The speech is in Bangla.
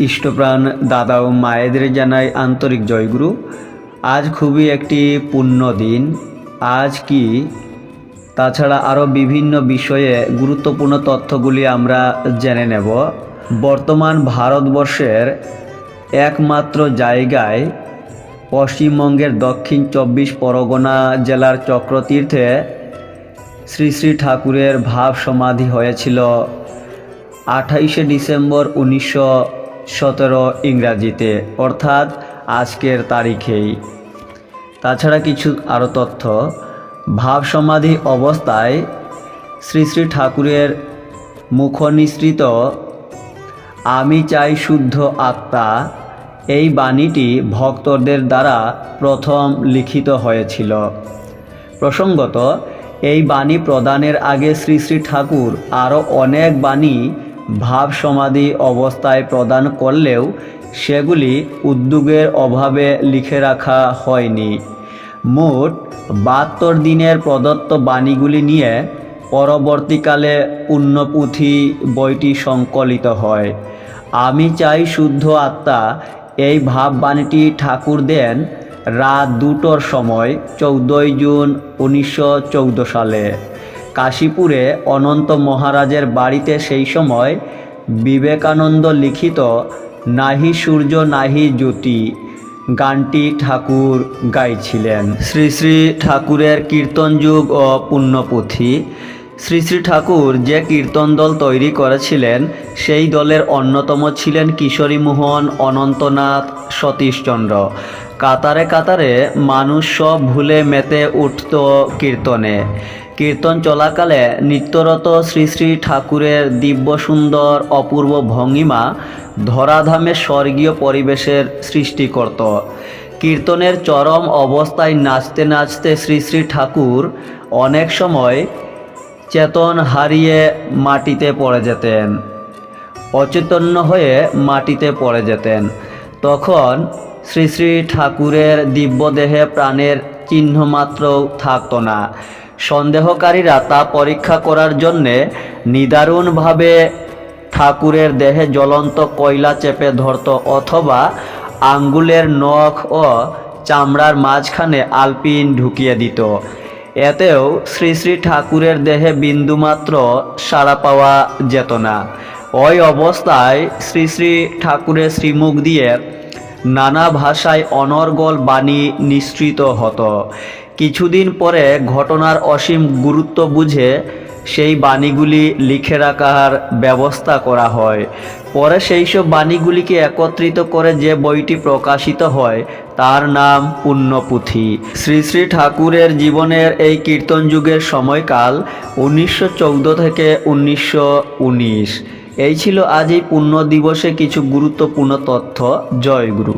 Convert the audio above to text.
ইষ্টপ্রাণ দাদা ও মায়েদের জানাই আন্তরিক জয়গুরু। আজ খুবই একটি পূর্ণ দিন। আজ কি? তাছাড়া আরও বিভিন্ন বিষয়ে গুরুত্বপূর্ণ তথ্যগুলি আমরা জেনে নেব। বর্তমান ভারতবর্ষের একমাত্র জায়গায় পশ্চিমবঙ্গের দক্ষিণ চব্বিশ পরগনা জেলার চক্রতীর্থে শ্রী শ্রী ঠাকুরের ভাব সমাধি হয়েছিল আঠাইশে ডিসেম্বর উনিশশো সতেরো ইংরাজিতে, অর্থাৎ আজকের তারিখেই। তাছাড়া কিছু আরও তথ্য। ভাব সমাধি অবস্থায় শ্রী শ্রী ঠাকুরের মুখনিসৃত আমি চাই শুদ্ধ আত্মা এই বাণীটি ভক্তদের দ্বারা প্রথম লিখিত হয়েছিল। প্রসঙ্গত, এই বাণী প্রদানের আগে শ্রী শ্রী ঠাকুর আরও অনেক বাণী ভাব সমাধি অবস্থায় প্রদান করলেও সেগুলি উদ্যোগের অভাবে লিখে রাখা হয়নি। মোট বাহাত্তর দিনের প্রদত্ত বাণীগুলি নিয়ে পরবর্তীকালে পুণ্যপুঁথি বইটি সংকলিত হয়। আমি চাই শুদ্ধ আত্মা এই ভাববাণীটি ঠাকুর দেন রাত দুটোর সময়, চৌদ্দই জুন উনিশশো চৌদ্দ সালে। কাশীপুরে অনন্ত মহারাজের বাড়িতে সেই সময় বিবেকানন্দ লিখিত নাহি সূর্য নাহি জ্যোতি গানটি ঠাকুর গাইছিলেন। শ্রী শ্রী ঠাকুরের কীর্তন যুগ ও পুণ্যপুথি। শ্রী শ্রী ঠাকুর যে কীর্তন দল তৈরি করেছিলেন, সেই দলের অন্যতম ছিলেন কিশোরী মোহন, অনন্তনাথ, সতীশচন্দ্র। কাতারে কাতারে মানুষ সব ভুলে মেতে উঠত কীর্তনে। কীর্তন চলাকালে নিত্যরত শ্রী শ্রী ঠাকুরের দিব্য সুন্দর অপূর্ব ভঙ্গিমা ধরাধামে স্বর্গীয় পরিবেশের সৃষ্টি করত কীর্তনের চরম অবস্থায় নাচতে নাচতে শ্রী শ্রী ঠাকুর অনেক সময় চেতন হারিয়ে মাটিতে পড়ে যেতেন, অচেতন্য হয়ে মাটিতে পড়ে যেতেন। তখন শ্রী শ্রী ঠাকুরের দিব্যদেহে প্রাণের চিহ্নমাত্রও থাকতো না। সন্দেহকারীরা তা পরীক্ষা করার জন্যে নিদারুণভাবে ঠাকুরের দেহে জ্বলন্ত কয়লা চেপে ধরত অথবা আঙ্গুলের নখ ও চামড়ার মাঝখানে আলপিন ঢুকিয়ে দিত। এতেও শ্রী শ্রী ঠাকুরের দেহে বিন্দুমাত্র সাড়া পাওয়া যেত না। ওই অবস্থায় শ্রী শ্রী ঠাকুরের শ্রীমুখ দিয়ে নানা ভাষায় অনর্গল বাণী নিঃসৃত হতো। কিছুদিন পরে ঘটনার অসীম গুরুত্ব বুঝে সেই বাণীগুলি লিখে রাখার ব্যবস্থা করা হয়। পরে সেই সব বাণীগুলিকে একত্রিত করে যে বইটি প্রকাশিত হয়, তার নাম পুণ্যপুঁথি। শ্রী শ্রী ঠাকুরের জীবনের এই কীর্তন যুগের সময়কাল উনিশশো চৌদ্দ থেকে উনিশশো উনিশ। এই ছিল আজ এই পুণ্য দিবসে কিছু গুরুত্বপূর্ণ তথ্য। জয় গুরু।